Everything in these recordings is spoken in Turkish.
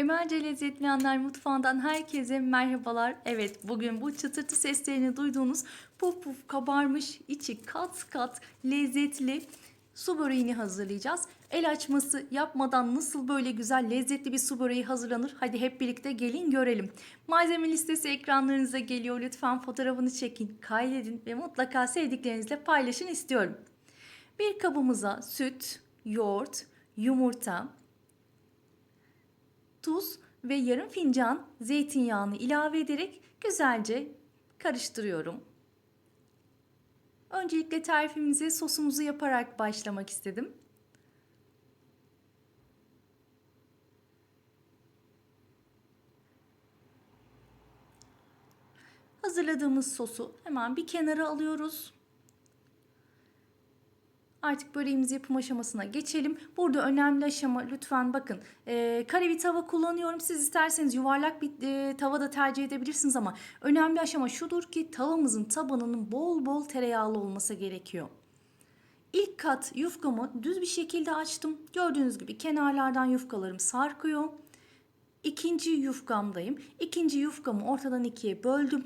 Emelce Lezzetli Anlar Mutfağı'ndan herkese merhabalar. Evet bugün bu çıtırtı seslerini duyduğunuz puf puf kabarmış içi kat kat lezzetli su böreğini hazırlayacağız. El açması yapmadan nasıl böyle güzel lezzetli bir su böreği hazırlanır? Hadi hep birlikte gelin görelim. Malzeme listesi ekranlarınıza geliyor. Lütfen fotoğrafını çekin, kaydedin ve mutlaka sevdiklerinizle paylaşın istiyorum. Bir kabımıza süt, yoğurt, yumurta, tuz ve yarım fincan zeytinyağını ilave ederek güzelce karıştırıyorum. Öncelikle tarifimize sosumuzu yaparak başlamak istedim. Hazırladığımız sosu hemen bir kenara alıyoruz. Artık böreğimizi yapım aşamasına geçelim. Burada önemli aşama lütfen bakın. E, kare bir tava kullanıyorum. Siz isterseniz yuvarlak bir e, tava da tercih edebilirsiniz ama önemli aşama şudur ki tavamızın tabanının bol bol tereyağlı olması gerekiyor. İlk kat yufkamı düz bir şekilde açtım. Gördüğünüz gibi kenarlardan yufkalarım sarkıyor. İkinci yufkamdayım. İkinci yufkamı ortadan ikiye böldüm.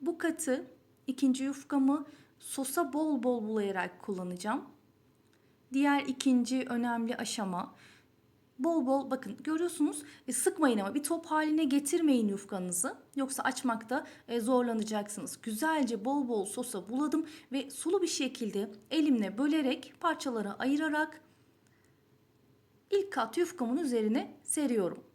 Bu katı ikinci yufkamı sosa bol bol bulayarak kullanacağım. Diğer ikinci önemli aşama bol bol bakın görüyorsunuz e, sıkmayın ama bir top haline getirmeyin yufkanızı yoksa açmakta e, zorlanacaksınız. Güzelce bol bol sosa buladım ve sulu bir şekilde elimle bölerek parçalara ayırarak ilk kat yufkamın üzerine seriyorum.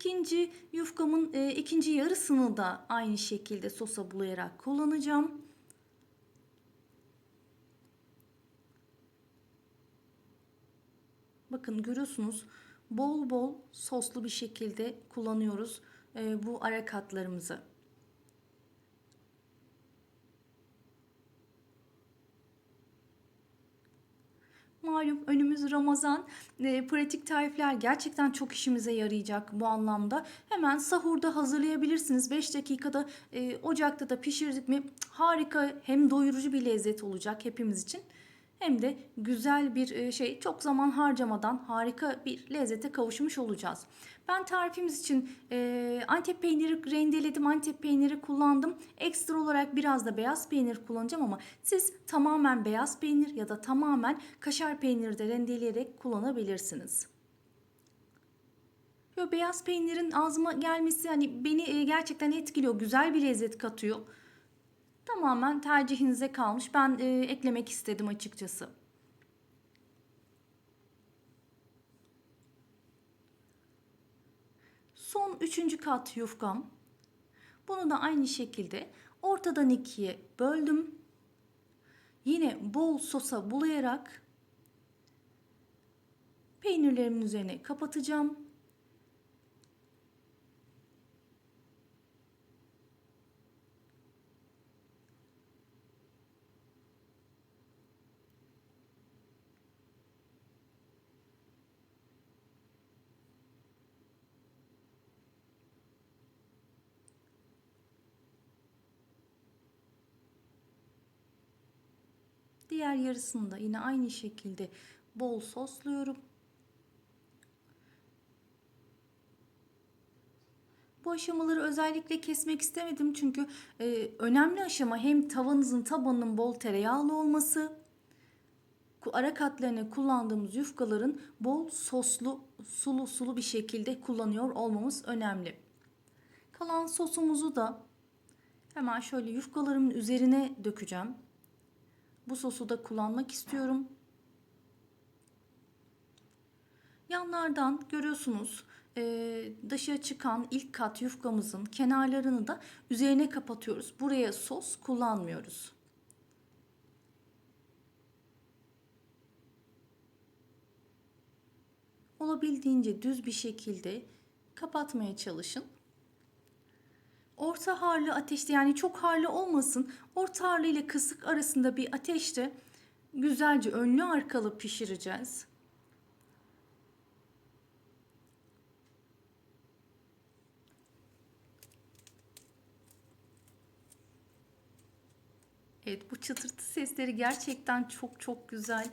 İkinci yufkamın e, ikinci yarısını da aynı şekilde sosa bulayarak kullanacağım. Bakın görüyorsunuz bol bol soslu bir şekilde kullanıyoruz e, bu ara katlarımızı. Malum önümüz Ramazan. E, pratik tarifler gerçekten çok işimize yarayacak bu anlamda. Hemen sahurda hazırlayabilirsiniz. 5 dakikada e, ocakta da pişirdik mi harika hem doyurucu bir lezzet olacak hepimiz için. Hem de güzel bir e, şey çok zaman harcamadan harika bir lezzete kavuşmuş olacağız. Ben tarifimiz için e, Antep peyniri rendeledim. Antep peyniri kullandım. Ekstra olarak biraz da beyaz peynir kullanacağım ama siz tamamen beyaz peynir ya da tamamen kaşar peyniri de rendeleyerek kullanabilirsiniz. Yo, beyaz peynirin ağzıma gelmesi hani beni e, gerçekten etkiliyor. Güzel bir lezzet katıyor. Tamamen tercihinize kalmış. Ben e, eklemek istedim açıkçası. Son üçüncü kat yufkam. Bunu da aynı şekilde ortadan ikiye böldüm. Yine bol sosa bulayarak peynirlerimin üzerine kapatacağım. Diğer yarısını da yine aynı şekilde bol sosluyorum. Bu aşamaları özellikle kesmek istemedim çünkü e, önemli aşama hem tavanızın tabanının bol tereyağlı olması, ara katlarına kullandığımız yufkaların bol soslu, sulu sulu bir şekilde kullanıyor olmamız önemli. Kalan sosumuzu da hemen şöyle yufkalarımın üzerine dökeceğim. Bu sosu da kullanmak istiyorum. Yanlardan görüyorsunuz e, dışa çıkan ilk kat yufkamızın kenarlarını da üzerine kapatıyoruz. Buraya sos kullanmıyoruz. Olabildiğince düz bir şekilde kapatmaya çalışın. Orta harlı ateşte yani çok harlı olmasın. Orta harlı ile kısık arasında bir ateşte güzelce önlü arkalı pişireceğiz. Evet bu çıtırtı sesleri gerçekten çok çok güzel.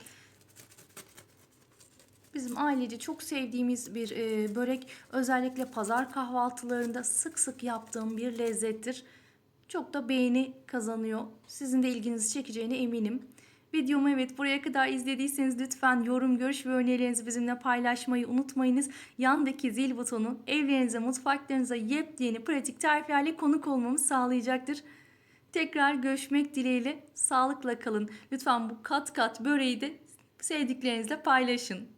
Bizim ailece çok sevdiğimiz bir e, börek. Özellikle pazar kahvaltılarında sık sık yaptığım bir lezzettir. Çok da beğeni kazanıyor. Sizin de ilginizi çekeceğine eminim. Videomu evet buraya kadar izlediyseniz lütfen yorum, görüş ve önerilerinizi bizimle paylaşmayı unutmayınız. Yandaki zil butonu evlerinize, mutfaklarınıza yepyeni pratik tariflerle konuk olmamı sağlayacaktır. Tekrar görüşmek dileğiyle sağlıkla kalın. Lütfen bu kat kat böreği de sevdiklerinizle paylaşın.